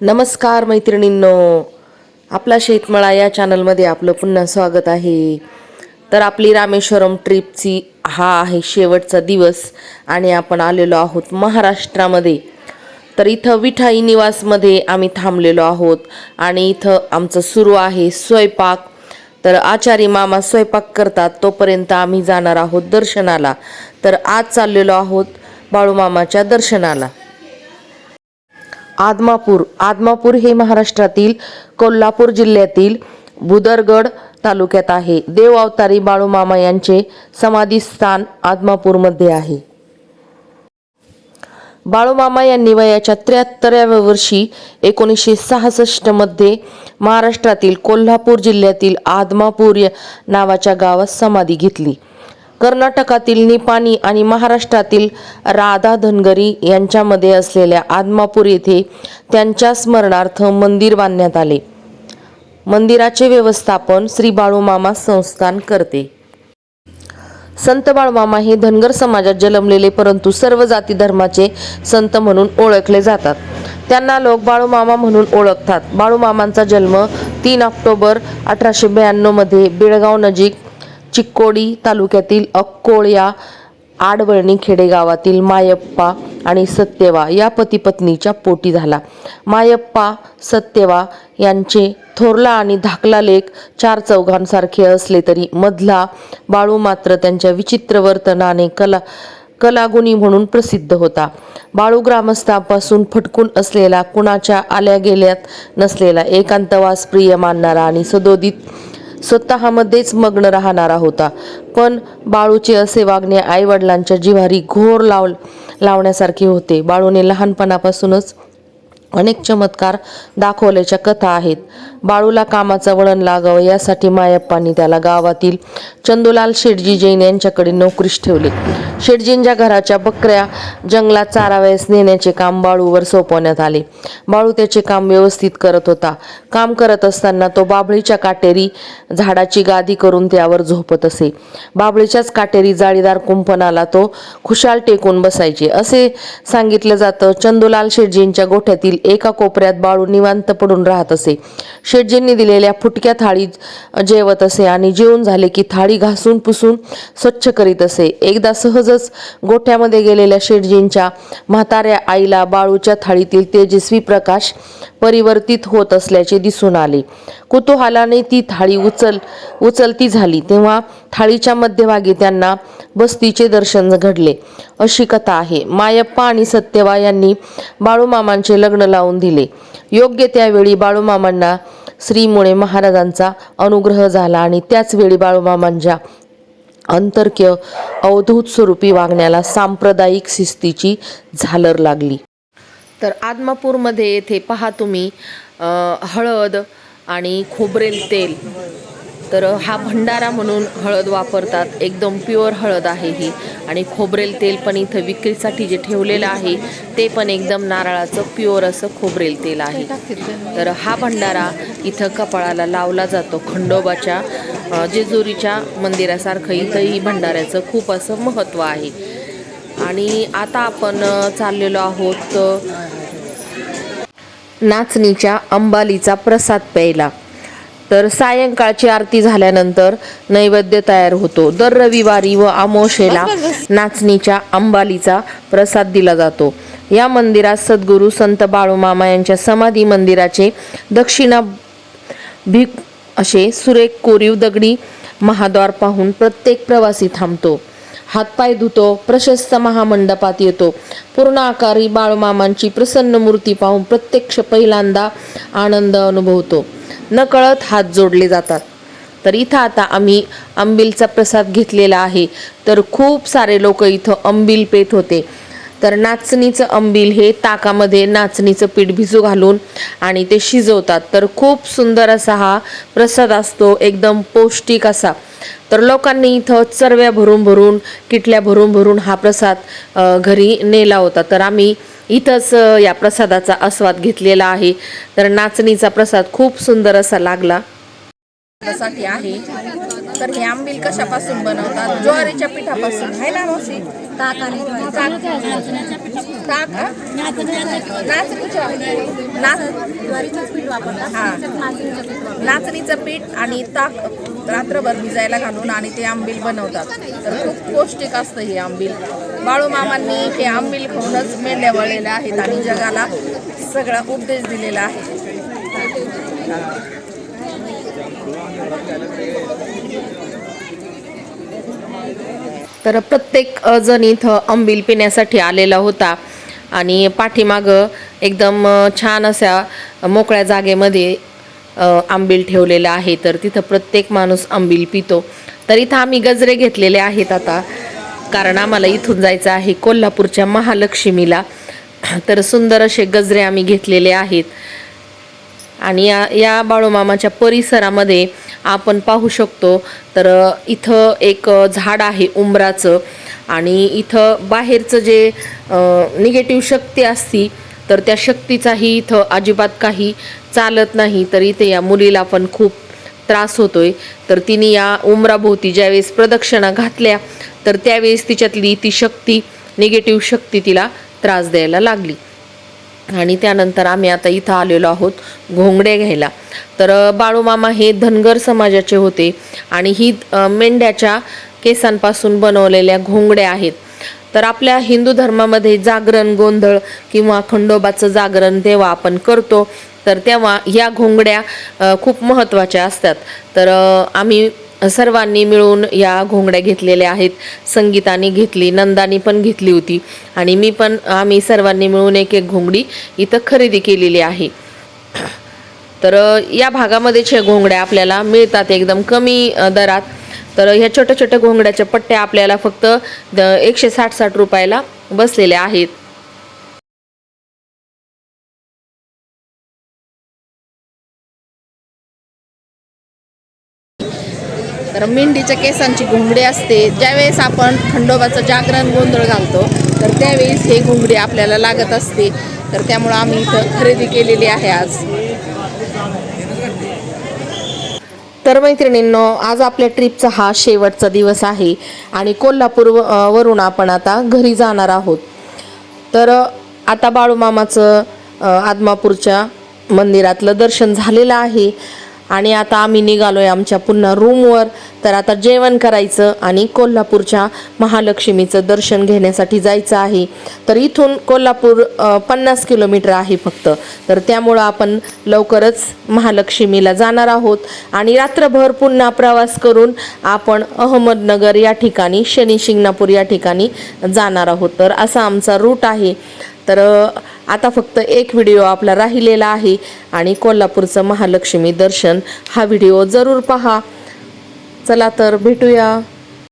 नमस्कार मैत्रिणींनो. आपला शेतमळा या चॅनलमध्ये आपलं पुन्हा स्वागत आहे. तर आपली रामेश्वरम ट्रिपची हा आहे शेवटचा दिवस आणि आपण आलेलो आहोत महाराष्ट्रामध्ये. तर इथं विठाई निवासमध्ये आम्ही थांबलेलो आहोत आणि इथं आमचं सुरू आहे स्वयंपाक. तर आचारी मामा स्वयंपाक करतात तोपर्यंत आम्ही जाणार आहोत दर्शनाला. तर आज चाललेलो आहोत बाळूमामाच्या दर्शनाला. आदमापूर. आदमापूर हे महाराष्ट्रातील कोल्हापूर जिल्ह्यातील बुदरगड तालुक्यात आहे. देव अवतारी बाळूमामा यांचे समाधीस्थान आदमापूरमध्ये आहे. बाळूमामा यांनी वयाच्या त्र्याहत्तराव्या वर्षी एकोणीसशे सहासष्टमध्ये महाराष्ट्रातील कोल्हापूर जिल्ह्यातील आदमापूर या नावाच्या गावात समाधी घेतली. कर्नाटकातील निपाणी आणि महाराष्ट्रातील राधा धनगरी यांच्यामध्ये असलेल्या आदमापूर येथे त्यांच्या स्मरणार्थ मंदिर बांधण्यात आले. मंदिराचे व्यवस्थापन श्री बाळूमामा संस्थान करते. संत बाळूमामा हे धनगर समाजात जन्मलेले परंतु सर्व जाती धर्माचे संत म्हणून ओळखले जातात. त्यांना लोक बाळूमामा म्हणून ओळखतात. बाळूमामांचा जन्म तीन ऑक्टोबर अठराशे ब्याण्णवमध्ये बेळगाव नजीक चिक्कोडी तालुक्यातील अक्कोळ आडवळणी खेडेगावातील मायप्पा आणि सत्यवा या पती पत्नीच्या पोटी झाला. मायप्पा सत्यवा यांचे थोरला आणि धाकला लेख चार चौघांसारखे असले तरी मधला बाळू मात्र त्यांच्या विचित्र वर्तनाने कला कलागुणी म्हणून प्रसिद्ध होता. बाळू ग्रामस्थापासून फटकून असलेला कुणाच्या आल्या गेल्यात नसलेला एकांतवास प्रिय मानणारा आणि सदोदित स्वतःमध्येच मग्न राहणारा होता. पण बाळूचे असे वागणे आई वडिलांच्या जिव्हारी घोर लाव लावण्यासारखे होते. बाळूने लहानपणापासूनच अनेक चमत्कार दाखवल्याच्या कथा आहेत. बाळूला कामाचं वळण लागावं यासाठी मायप्पांनी त्याला गावातील चंदुलाल शेटजी जैन यांच्याकडे नोकरीस ठेवले. शेटजींच्या घराच्या बकऱ्या जंगलात चारावयास नेण्याचे काम बाळूवर सोपवण्यात आले. बाळू त्याचे काम व्यवस्थित करत होता. काम करत असताना तो बाभळीच्या काटेरी झाडाची गादी करून त्यावर झोपत असे. बाभळीच्याच काटेरी जाळीदार कुंपणाला तो खुशाल टेकून बसायचे. असे सांगितलं जातं चंदूलाल शेटजींच्या गोठ्यातील एका कोपऱ्यात बाळू निवांत पडून राहत असे. शेटजींनी दिलेल्या फुटक्या थाळीत जेवत असे आणि जेवून झाले की थाळी घासून पुसून स्वच्छ करीत असे. एकदा सहज सहजच गोठ्यामध्ये गेलेल्या शेटजींच्या म्हाताऱ्या आईला बाळूच्या थाळीतील तेजस्वी प्रकाश परिवर्तित होत असल्याचे दिसून आले. कुतूहलाने ती थाळी उचल उचलती झाली. तेव्हा थाळीच्या मध्यभागी त्यांना बस्तीचे दर्शन घडले. अशी कथा आहे. मायप्पा आणि सत्यवा यांनी बाळूमामांचे लग्न लावून दिले. योग्य त्यावेळी बाळूमामांना श्रीमुळे महाराजांचा अनुग्रह झाला आणि त्याच वेळी बाळूमामांच्या अंतर्क्य अवधूत स्वरूपी वागण्याला सांप्रदायिक शिस्तीची झालर लागली. तर आदमापूरमध्ये येथे पहा तुम्ही हळद आणि खोबरेल तेल. तर हा भंडारा म्हणून हळद वापरतात. एकदम प्युअर हळद आहे ही. आणि खोबरेल तेल पण इथं विक्रीसाठी जे ठेवलेलं आहे ते पण एकदम नारळाचं प्युअर असं खोबरेल तेल आहे. तर हा भंडारा इथं कपाळाला लावला जातो खंडोबाच्या जेजुरीच्या मंदिरासारखं इथंही भंडाऱ्याचं खूप असं महत्त्व आहे. आणि आता आपण चाललेलो आहोत नाचणीच्या अंबालीचा प्रसाद प्यायला. तर सायंकाळची आरती झाल्यानंतर नैवेद्य तयार होतो. दर रविवारी व आमोशेला नाचणीच्या अंबालीचा प्रसाद दिला जातो. या मंदिरात सद्गुरू संत बाळूमामा यांच्या समाधी मंदिराचे दक्षिणा भिक असे सुरेख कोरीव दगडी महाद्वार पाहून प्रत्येक प्रवासी थांबतो. हातपाय धुतो प्रशस्त महामंडपात येतो. पूर्ण आकारी बाळूमामांची प्रसन्न मूर्ती पाहून प्रत्यक्ष पहिल्यांदा आनंद अनुभवतो. नकळत हात जोडले जातात. तर इथं आता आम्ही अंबिलचा प्रसाद घेतलेला आहे. तर खूप सारे लोक इथं अंबिल पेत होते. तर नाचणीचं अंबिल हे ताकामध्ये नाचणीचं पीठ भिजू घालून आणि ते शिजवतात. तर खूप सुंदर असा हा प्रसाद असतो एकदम पौष्टिक असा. तर लोकांनी इथं चरव्या भरून भरून किटल्या भरून भरून हा प्रसाद घरी नेला होता. तर आम्ही इथंच या प्रसादाचा आस्वाद घेतलेला आहे. तर नाचणीचा प्रसाद खूप सुंदर असा लागला. साठी आहे. तर हे आंबील कशापासून बनवतात? ज्वारीच्या पिठापासून आहे ना मावशी? नाचणीचं पीठ आणि ताक रात्रभर भिजायला घालून आणि ते आंबील बनवतात. तर खूप पौष्टिक असतं हे आंबील. बाळूमामांनी हे आंबील खाऊनच मेंढ्या वळलेल्या आहेत आणि जगाला सगळा उपदेश दिलेला आहे. तर प्रत्येक जण इथं आंबील पिण्यासाठी आलेला होता. आणि पाठीमागं एकदम छान अशा मोकळ्या जागेमध्ये आंबील ठेवलेलं आहे. तर तिथं प्रत्येक माणूस आंबील पितो. तर इथं आम्ही गजरे घेतलेले आहेत आता. कारण आम्हाला इथून जायचं आहे कोल्हापूरच्या महालक्ष्मीला. तर सुंदर असे गजरे आम्ही घेतलेले आहेत. आणि या या बाळूमामाच्या परिसरामध्ये आपण पाहू शकतो तर इथं एक झाड आहे उंबराचं आणि इथं बाहेरचं जे निगेटिव्ह शक्ती असती तर त्या शक्तीचाही इथं अजिबात काही चालत नाही तर इथे या मुलीला पण खूप त्रास होतोय. तर तिने या उमराभोवती ज्यावेळेस प्रदक्षिणा घातल्या तर त्यावेळेस तिच्यातली ती शक्ती निगेटिव्ह शक्ती तिला त्रास द्यायला लागली. आणि त्यानंतर आम्ही आता इथं आलेलो आहोत घोंगडे घ्यायला. तर बाळूमामा हे धनगर समाजाचे होते आणि ही मेंढ्याच्या केसांपासून बनवलेल्या घोंगड्या आहेत. तर आपल्या हिंदू धर्मामध्ये जागरण गोंधळ किंवा खंडोबाचं जागरण तेव्हा आपण करतो तर तेव्हा या घोंगड्या खूप महत्त्वाच्या असतात. तर आम्ही सर्वांनी मिळून या घोंगड्या घेतलेल्या आहेत. संगीताने घेतली नंदानी पण घेतली होती. आणि मी पण आम्ही सर्वांनी मिळून एक एक घोंगडी इथं खरेदी केलेली आहे. तर या भागामध्ये छे घोंगड्या आपल्याला मिळतात एकदम कमी दरात. तर ह्या छोट्या छोट्या घोंगड्याच्या पट्ट्या आपल्याला फक्त द एकशे साठ साठ रुपयाला बसलेल्या आहेत. तर मेंढीच्या केसांची घोंगडी असते. ज्यावेळेस आपण खंडोबाचं जागरण गोंधळ घालतो तर त्यावेळेस हे घोंगडी आपल्याला लागत असते. तर त्यामुळं आम्ही इथं खरेदी केलेली आहे आज. तर मैत्रिणींनो आज आपल्या ट्रिपचा हा शेवटचा दिवस आहे आणि कोल्हापूर वरून आपण आता घरी जाणार आहोत. तर आता बाळूमामाचं आदमापूरच्या मंदिरातलं दर्शन झालेलं आहे. आणि आता आम्ही निघालो आहे आमच्या पुन्हा रूमवर तर आता जेवण करायचं आणि कोल्हापूरच्या महालक्ष्मीचं दर्शन घेण्यासाठी जायचं आहे. तर इथून कोल्हापूर पन्नास किलोमीटर आहे फक्त. तर त्यामुळं आपण लवकरच महालक्ष्मीला जाणार आहोत. आणि रात्रभर पुन्हा प्रवास करून आपण अहमदनगर या ठिकाणी शनी शिंगणापूर या ठिकाणी जाणार आहोत. तर असा आमचा रूट आहे. तर आता फक्त एक व्हिडिओ आपला राहिलेला आहे आणि कोल्हापूरचं महालक्ष्मी दर्शन. हा व्हिडिओ जरूर पहा. चला तर भेटूया.